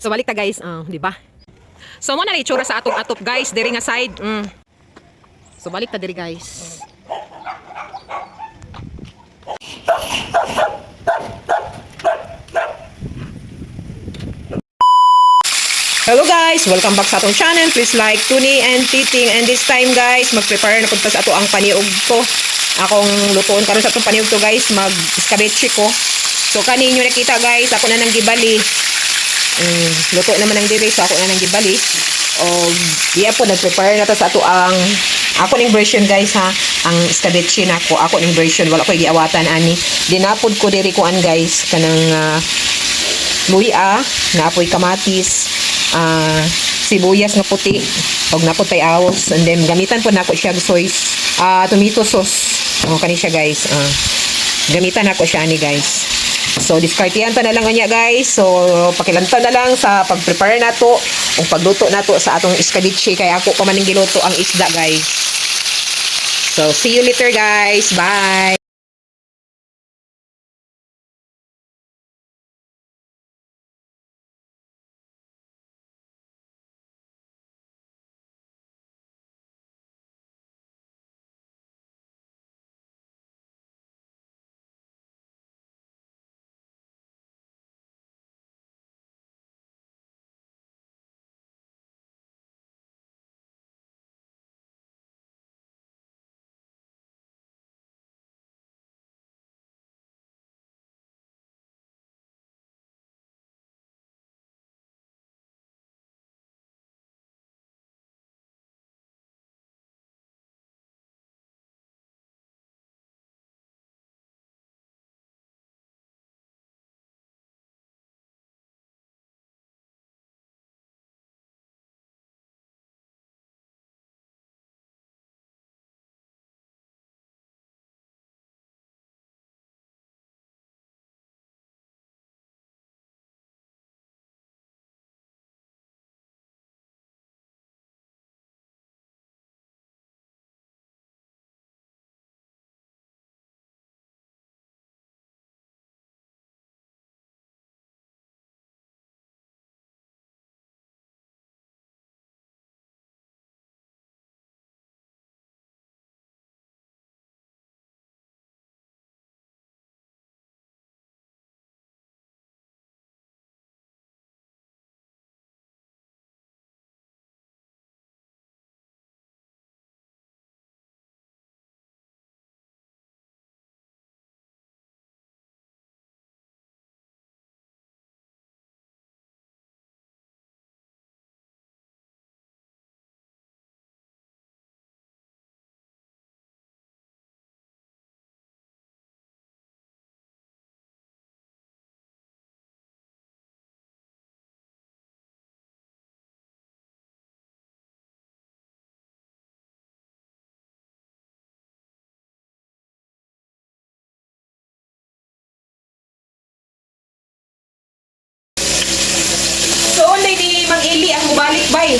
So balik ta guys, ah, di ba? So mo na itsura sa atong atop guys, diri nga side. Mm. So balik ta diri guys. Hello guys! Welcome back sa atong channel. Please like, tuni, and titing. And this time guys, mag-prepare na punta sa ato ang paniog ko. Akong lutuon karon sa atong paniog to guys, mag-escabeche ko. So kaninyo nakita guys, ako na nang gibali. Mm, luto naman ang diri, so ako na nang gibali. O, diya po, nag-prepare na to sa ato ang ako ning version guys ha, ang escabeche na ako. Ako ning version, wala ko giawatan ani. Dinapod ko diri ko an guys, kanang uh, luya, naapoy kamatis, ah sibuyas nga puti, og napod tay awos, and then gamitan po nako siya soy ah tomato sauce. Oh, kani siya guys. Ah, gamitan nako siya ni guys. So, diskartihan ta na lang niya guys. So, pakilanta na lang sa pag-prepare nato o pagluto nato sa atong escabeche kay ako pa maning giluto ang isda guys. So, see you later guys. Bye! Mubalik bay.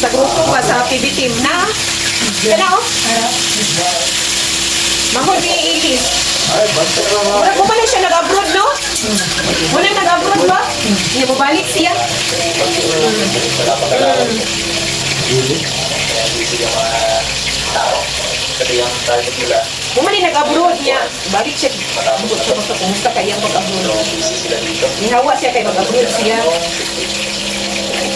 Sa grupo ba sa PB team na? Kana oh. Mahod ni Ili. Mura ko man siya nag-abroad, no? Muna nag-abroad ba? Hindi mo balik siya. Man nag-abroad niya, balik siya. Kumusta kaya mag-abroad. Nihawa siya kay mag-abroad siya.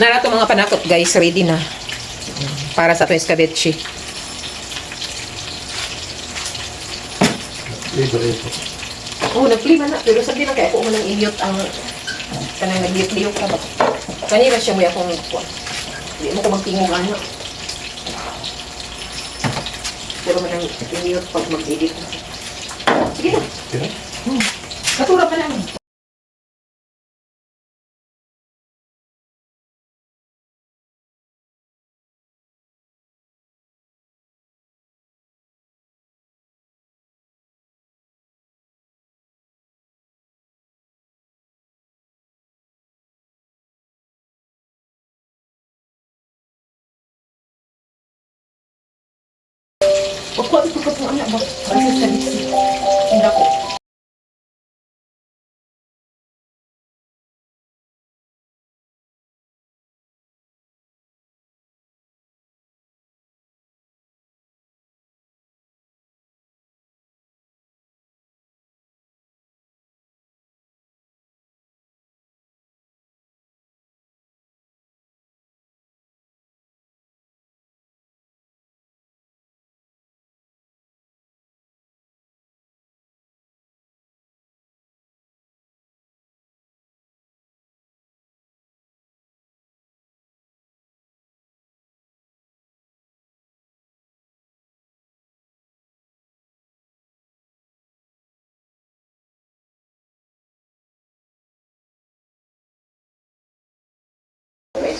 Narato mga panakot guys, ready na. Para sa itong escabeche. Libre ito. Oo, oh, nag-flame na. Pero sabi na kaya kung manang inyot ang kanang nag-liyok-liyok ka ba? Kanina siya mo akong kuwan. Hindi mo ko magtingog ano. Pero manang inyot pag mag-edit. Sige na. Sige na. Hmm. Katura pa lang. Ko ito ka anak ba? Kasi sa diksi. Hindi ako.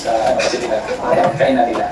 Sa pasilidad. Kain na nila.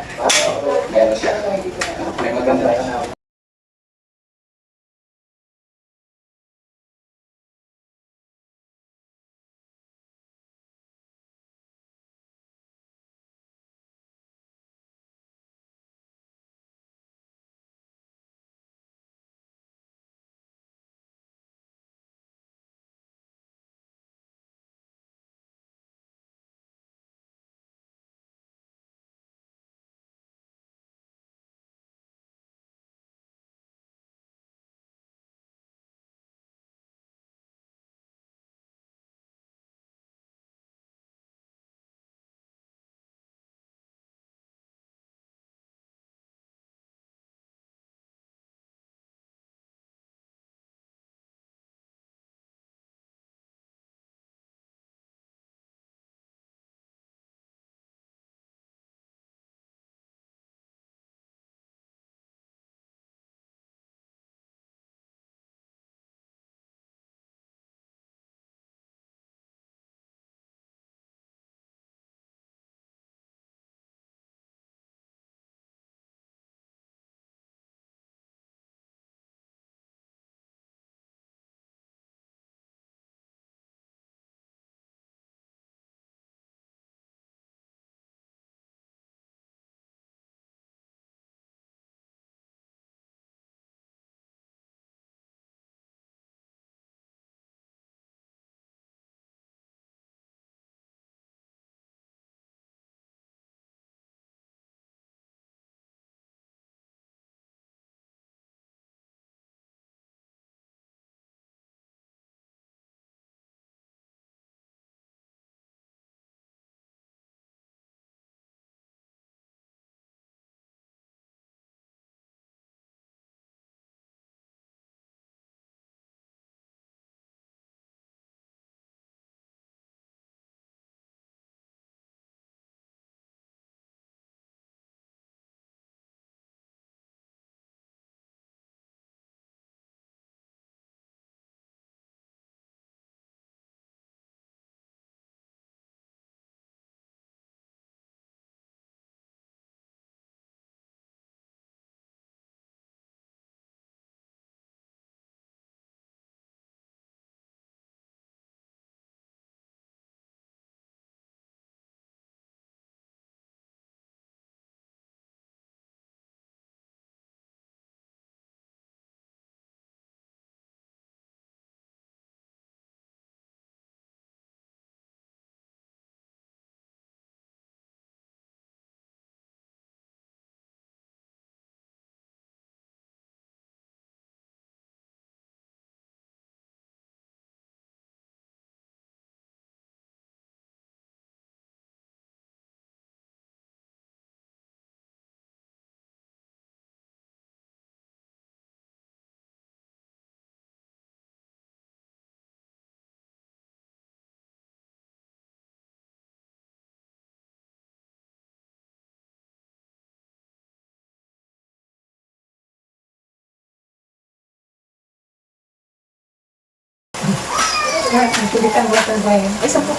Ang kulitan water ba yun? Ay, sampo.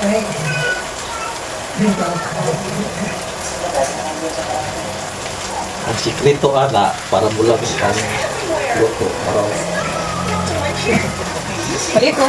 Ay. Dito. Ang sikreto ana para bulag ang luto. Balik ko.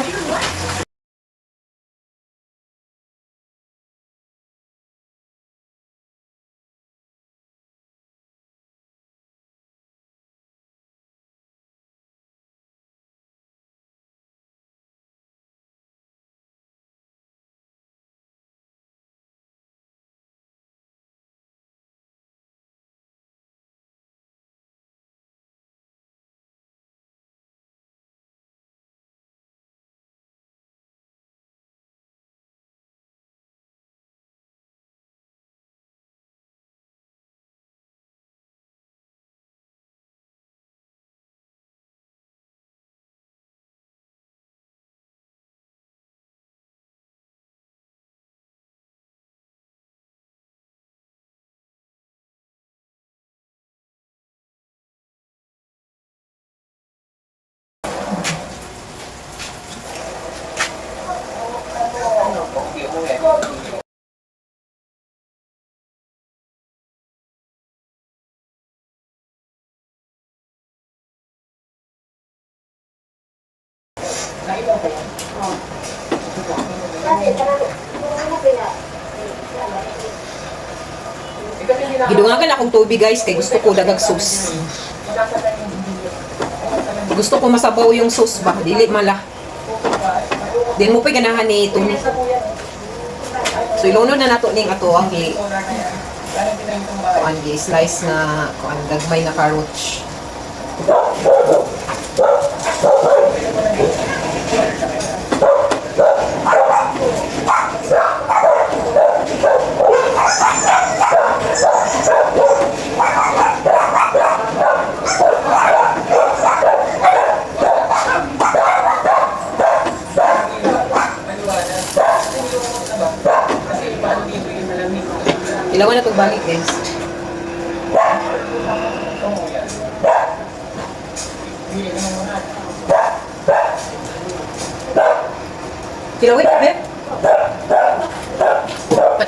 Gidungagan akong tubig guys kay gusto ko dagag sauce. Gusto ko masabaw yung sauce ba, dili mala. Din mo pa ganahan ni Tony. So ilunod na nato ning ato ang gi kuan gi slice na kuan gagmay na carrots.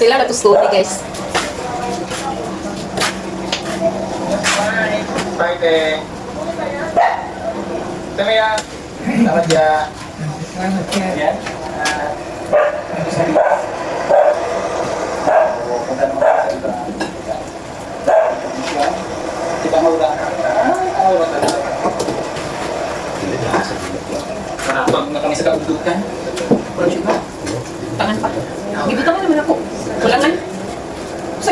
കത്തിലാണ് Kasturi guys Kita mau udah, mau udah. Kenapa? Kami suka bentukan. Tangan pak. Gitu tangan namanya aku.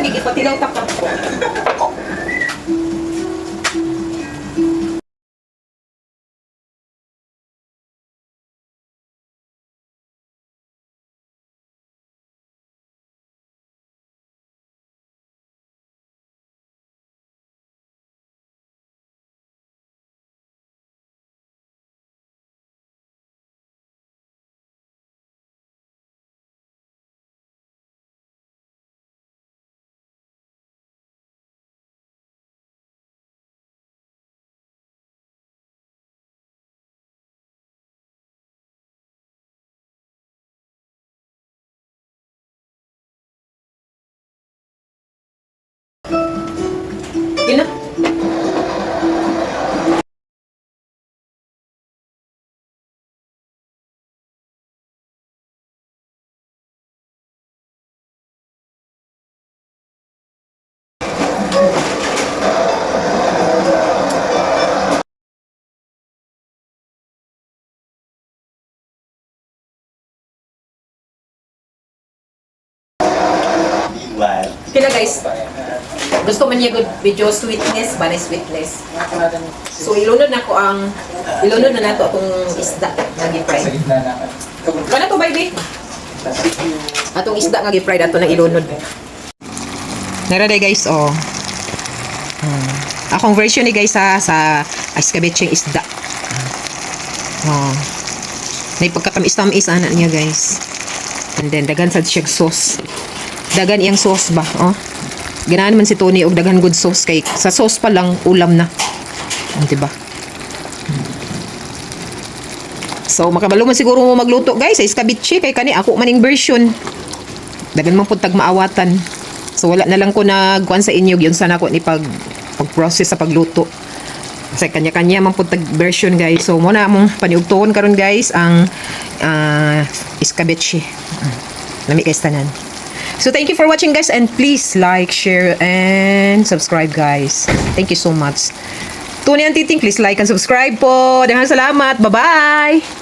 Sa gigit patilaw takap. Yun na. Kila guys, gusto man niya good video sweetness, ba sweetness. So ilunod na ko ang ilunod na nato atong isda nga gi-fry. Kana to baby? Atong isda nga gi-fry dato nang ilunod. Nara day guys, oh. Hmm. Akong version ni guys ha, sa escabecheng isda. Oh. May pagkatamis-tamis ana niya guys. And then dagan sad siya sauce. Dagan iyang sauce ba, oh. Ganahan man si Tony og dagan good sauce kay sa sauce pa lang ulam na. Oh, diba? So makabalo man siguro mo magluto guys sa iskabitchi kay kani ako maning version. Dagan man pud maawatan. So wala na lang ko nagkuan sa inyo yun sana ko ni pag pag-process sa pagluto. Sa kanya-kanya man pud version guys. So mo na mong paniugtuon karon guys ang ah, iskabitchi. Lami guys tanan. So thank you for watching guys and please like, share and subscribe guys. Thank you so much. Tuni and Titing, please like and subscribe po. Daghang salamat. Bye-bye!